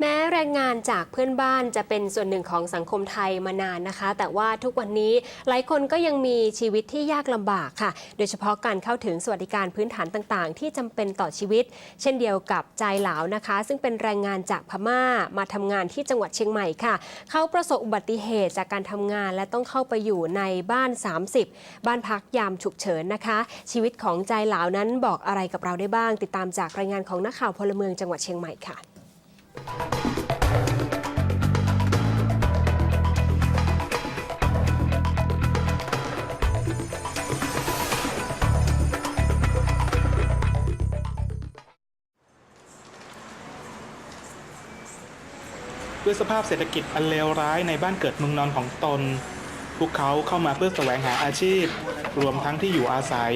แม้แรงงานจากเพื่อนบ้านจะเป็นส่วนหนึ่งของสังคมไทยมานานนะคะ แต่ว่าทุกวันนี้หลายคนก็ยังมีชีวิตที่ยากลำบากค่ะ โดยเฉพาะการเข้าถึงสวัสดิการพื้นฐานต่างๆ ที่จำเป็นต่อชีวิต เช่นเดียวกับใจายหลานะคะ ซึ่งเป็นแรงงานจากพม่ามาทำงานที่จังหวัดเชียงใหม่ค่ะ เขาประสบอุบัติเหตุจากการทำงานและต้องเข้าไปอยู่ในบ้าน 30 บ้านพักยามฉุกเฉินนะคะ ชีวิตของใจายหลานั้นบอกอะไรกับเราได้บ้าง ติดตามจากรายงานของนักข่าวพลเมืองจังหวัดเชียงใหม่ค่ะ ด้วยสภาพเศรษฐกิจอันเลวร้ายในบ้านเกิดเมืองนอนของตน พวกเขาเข้ามาเพื่อแสวงหาอาชีพ รวมทั้งที่อยู่อาศัย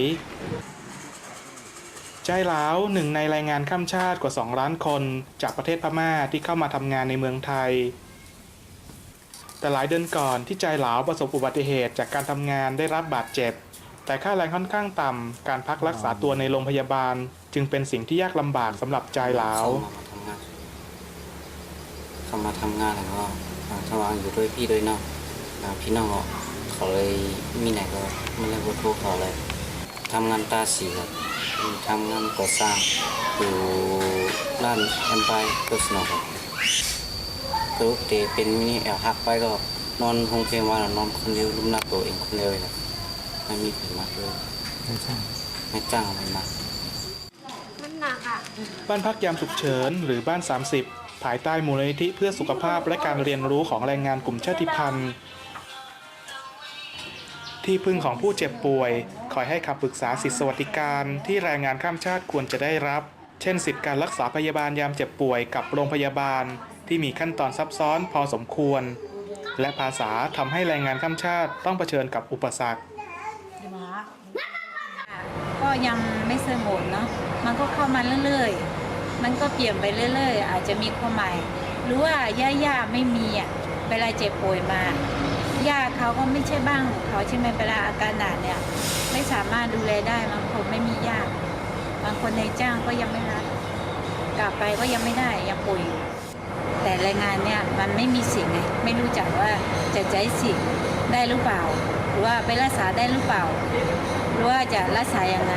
ใจหลาวหนึ่งในแรงงานข้ามชาติกว่า 2 ล้านคน จากประเทศพม่าที่เข้ามาทำงานในเมืองไทย แต่หลายเดือนก่อนที่ใจหลาวประสบอุบัติเหตุจากการทำงานได้รับบาดเจ็บ แต่ค่าแรงค่อนข้างต่ำการพักรักษาตัวในโรงพยาบาล จึงเป็นสิ่งที่ยากลำบากสำหรับใจหลาวเข้ามาทำงานเขามาทำงานแล้วก็อ่าทำงานอยู่ด้วยพี่ด้วยน้องพี่น้องเขาเลยมีไหนก็ไม่เล่นวัตถุเขาเลยทำงานตาสีครับ ทำงานก่อสร้างอยู่ร้านแอมไบก็สนองครับก็เตเป็นมินิแอลหักไปก็นอนห้องเพลงวันนอนคนเดียวลุ่มหนักตัวเองคนเดียวเลยไม่มีใครมาเลยไม่จ้างไม่จ้างไม่มาบ้านพักยามฉุกเฉินหรือบ้าน 30 ภายใต้มูลนิธิเพื่อสุขภาพและการเรียนรู้ของแรงงานกลุ่มชาติพันธุ์ ที่พึ่งของผู้เจ็บป่วย คอยให้คำปรึกษาสิทธิสวัสดิการที่แรงงานข้ามชาติควรจะได้รับ เช่นสิทธิการรักษาพยาบาลยามเจ็บป่วยกับโรงพยาบาล ที่มีขั้นตอนซับซ้อนพอสมควร และภาษาทำให้แรงงานข้ามชาติต้องเผชิญกับอุปสรรค ก็ยังไม่สงบเนาะ มันก็เข้ามาเรื่อยๆ มันก็เปลี่ยนไปเรื่อยๆ อาจจะมีความใหม่ หรือว่าย่าๆไม่มีอะ เวลาเจ็บป่วยมา ย่าเขาก็ไม่ใช่บ้างของเขาใช่ไหมเวลาอาการหนักเนี่ย ไม่สามารถดูแลได้บางคนไม่มีญาติบางคนในจ้างก็ยังไม่รับกลับไปก็ยังไม่ได้ยังป่วยอยู่แต่แรงงานเนี่ยมันไม่มีสิ่งไงไม่รู้จักว่าจะใช้สิ่งได้หรือเปล่า หรือว่าไปรักษาได้หรือเปล่า หรือว่าจะรักษาอยังไง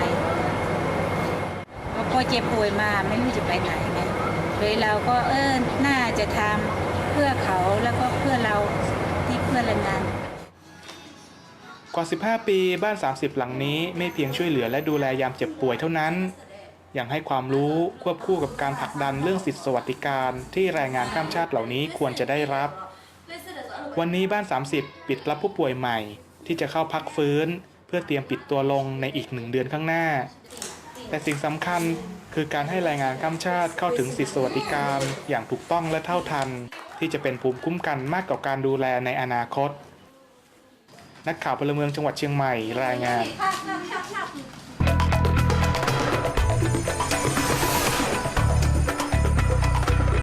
พอเจ็บป่วยมาไม่รู้จะไปไหนไงเลยเราก็เออน่าจะทำเพื่อเขาแล้วก็เพื่อเรา เพื่อแรงงาน กว่า 15 ปีบ้าน 30 หลังนี้ไม่เพียงช่วยเหลือและดูแลยามเจ็บป่วยเท่านั้น ยังให้ความรู้ควบคู่กับการผลักดันเรื่องสิทธิสวัสดิการที่แรงงานข้ามชาติเหล่านี้ควรจะได้รับ วันนี้บ้าน 30 ปิดรับผู้ป่วยใหม่ ที่จะเข้าพักฟื้น เพื่อเตรียมปิดตัวลงในอีกหนึ่งเดือนข้างหน้า แต่สิ่งสำคัญคือการให้แรงงานข้ามชาติเข้าถึงสิทธิสวัสดิการอย่างถูกต้องและเท่าทัน ที่จะเป็นภูมิคุ้มกันมากกว่าการดูแลในอนาคต นักข่าวพลเมืองจังหวัดเชียงใหม่รายงาน